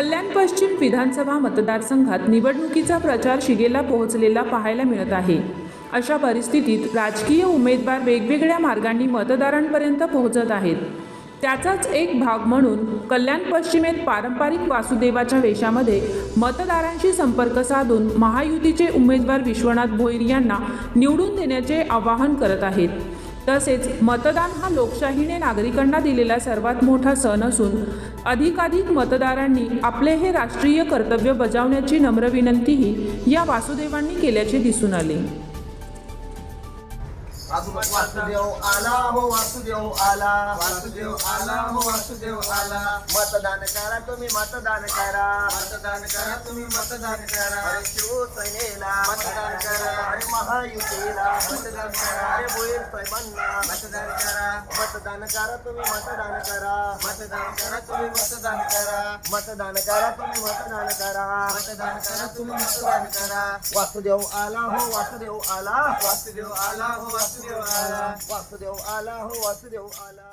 कल्याण पश्चिम विधानसभा मतदारसंघात निवडणुकीचा प्रचार शिगेला पोहोचलेला पाहायला मिळत आहे. अशा परिस्थितीत राजकीय उमेदवार वेगवेगळ्या मार्गांनी मतदारांपर्यंत पोहोचत आहेत. त्याचाच एक भाग म्हणून कल्याण पश्चिमेत पारंपरिक वासुदेवाच्या वेशामध्ये मतदारांशी संपर्क साधून महायुतीचे उमेदवार विश्वनाथ भोईर यांना निवडून देण्याचे आवाहन करत आहेत. तसेच मतदान हा लोकशाहीने नागरिकांना दिलेला सर्वात मोठा सण असून अधिकाधिक मतदारांनी आपले हे राष्ट्रीय कर्तव्य बजावण्याची नम्र विनंतीही या वासुदेवांनी केल्याचे दिसून आले. वासुदेव आला हो वासुदेव आला. वासुदेव आला हो वासुदेव आला. मतदान करा तुम्ही मतदान करा. मतदान करा तुम्ही मतदान करा. शिवसेनेला मतदान करा. महायुतीला मतदान करा. अरे भोईर साहेबांना मतदान करा मतदान करा तुम्ही मतदान करा मतदान करा तुम्ही मतदान करा मतदान करा तुम्ही मतदान करा मतदान करा तुम्ही मतदान करा वासुदेव आला हो वासुदेव आला वासुदेव आला हो वासुदेव आला वासुदेव आला हो वासुदेव आला